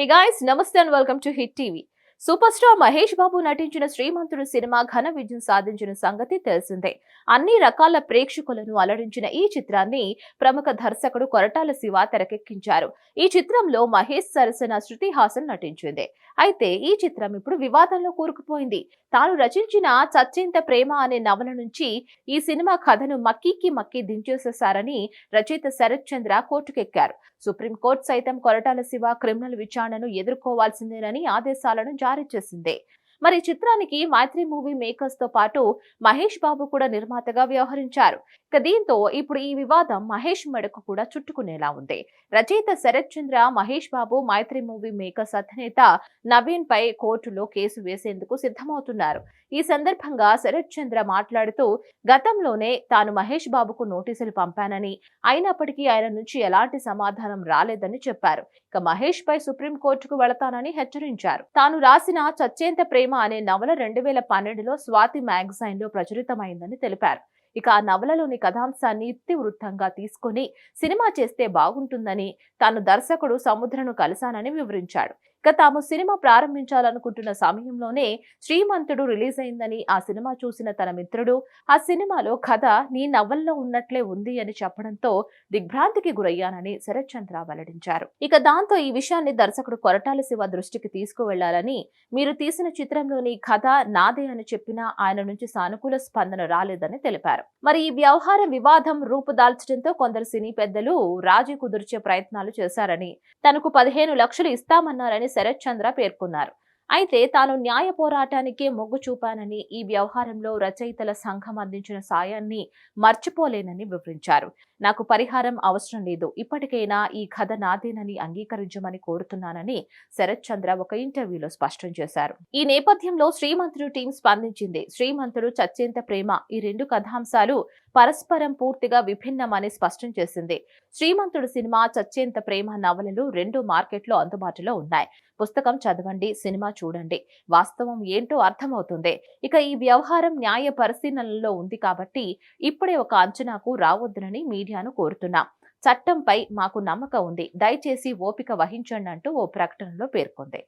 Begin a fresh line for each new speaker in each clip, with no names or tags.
Hey guys, Namaste and welcome to Hit TV. Super star Mahesh Babu నటించిన Srimanthudu cinema ఘన విజయం సాధించిన సంగతి తెలిసిందే. అన్ని రకాల ప్రేక్షకులను అలరించిన ఈ చిత్రాన్ని ప్రముఖ దర్శకుడు కొరటాల శివ తెరకెక్కించారు. ఈ చిత్రంలో మహేష్ సరసన శృతి హాసన్ నటించింది. అయితే ఈ చిత్రం ఇప్పుడు వివాదంలో కూరుకుపోయింది. తాను రచించిన సత్యంత ప్రేమ అనే నవల నుంచి ఈ సినిమా కథను మక్కీకి మక్కీ దించేసేశారని రచయిత శరత్ చంద్ర కోర్టుకెక్కారు. సుప్రీంకోర్టు సైతం కొరటాల శివ క్రిమినల్ విచారణను ఎదుర్కోవాల్సిందేనని ఆదేశాలను జారీ చేసింది మరి చిత్రానికి మైత్రి మూవీ మేకర్స్తో పాటు మహేష్ బాబు కూడా నిర్మాతగా వ్యవహరించారు. ఇక దీంతో ఇప్పుడు ఈ వివాదం మహేష్ మెడకు కూడా చుట్టుకునేలా ఉంది. రచయిత శరత్ చంద్ర మహేష్ బాబు మైత్రి మూవీ మేకర్స్ అధినేత నవీన్ పై కోర్టులో కేసు వేసేందుకు సిద్ధమవుతున్నారు. ఈ సందర్భంగా శరత్ చంద్ర మాట్లాడుతూ గతంలోనే తాను మహేష్ బాబుకు నోటీసులు పంపానని అయినప్పటికీ ఆయన నుంచి ఎలాంటి సమాధానం రాలేదని చెప్పారు. ఇక మహేష్ పై సుప్రీంకోర్టుకు వెళతానని హెచ్చరించారు. తాను రాసిన చచ్చేంత ప్రేమ అనే నవల రెండు వేల పన్నెండులో స్వాతి మ్యాగజైన్లో ప్రచురితమైందని తెలిపారు. ఇక ఆ నవలలోని కథాంశాన్ని ఇతివృత్తంగా తీసుకుని సినిమా చేస్తే బాగుంటుందని తాను దర్శకుడు సముద్రను కలిశానని వివరించాడు. ఇక తాము సినిమా ప్రారంభించాలనుకుంటున్న సమయంలోనే శ్రీమంతుడు రిలీజ్ అయిందని ఆ సినిమా చూసిన తన మిత్రుడు ఆ సినిమాలో కథ నీ నవల్లో ఉన్నట్లే ఉంది అని చెప్పడంతో దిగ్భ్రాంతికి గురయ్యానని శరత్ చంద్ర వెల్లడించారు. ఇక దాంతో ఈ విషయాన్ని దర్శకుడు కొరటాల శివ దృష్టికి తీసుకువెళ్ళాలని మీరు తీసిన చిత్రంలోని కథ నాదే అని చెప్పినా ఆయన నుంచి సానుకూల స్పందన రాలేదని తెలిపారు. మరి ఈ వ్యవహార వివాదం రూపుదాల్చడంతో కొందరు సినీ పెద్దలు రాజీ కుదుర్చే ప్రయత్నాలు చేశారని తనకు పదిహేను లక్షలు ఇస్తామన్నారని శరత్ చంద్ర పేర్కొన్నారు. అయితే తాను న్యాయ పోరాటానికే మొగ్గు చూపానని ఈ వ్యవహారంలో రచయితల సంఘం అందించిన సాయాన్ని మర్చిపోలేనని వివరించారు. నాకు పరిహారం అవసరం లేదు. ఇప్పటికైనా ఈ కథ నాదేనని అంగీకరించమని కోరుతున్నానని శరత్ చంద్ర ఒక ఇంటర్వ్యూలో స్పష్టం చేశారు. ఈ నేపథ్యంలో శ్రీమంతుడు టీం స్పందించింది. శ్రీమంతుడు చచ్చేంత ప్రేమ. ఈ రెండు కథాంశాలు పరస్పరం పూర్తిగా విభిన్నమని స్పష్టం చేసింది. శ్రీమంతుడు సినిమా చచ్చేంత ప్రేమ నవలలు రెండు మార్కెట్లో అందుబాటులో ఉన్నాయి. పుస్తకం చదవండి సినిమా చూడండి. వాస్తవం ఏంటో అర్థమవుతుంది. ఇక ఈ వ్యవహారం న్యాయ పరిశీలనలో ఉంది కాబట్టి ఇప్పుడే ఒక అంచనాకు రావద్దునని మీడియాను కోరుతున్నాం. చట్టంపై మాకు నమ్మకం ఉంది. దయచేసి ఓపిక వహించండి అంటూ ఓ ప్రకటనలో పేర్కొంది.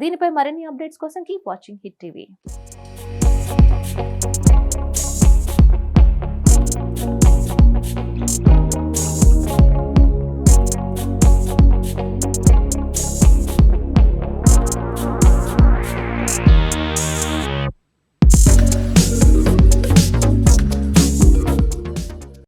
దీనిపై మరిన్ని అప్డేట్స్ కోసం కీప్ వాచింగ్ హిట్ టీవీ.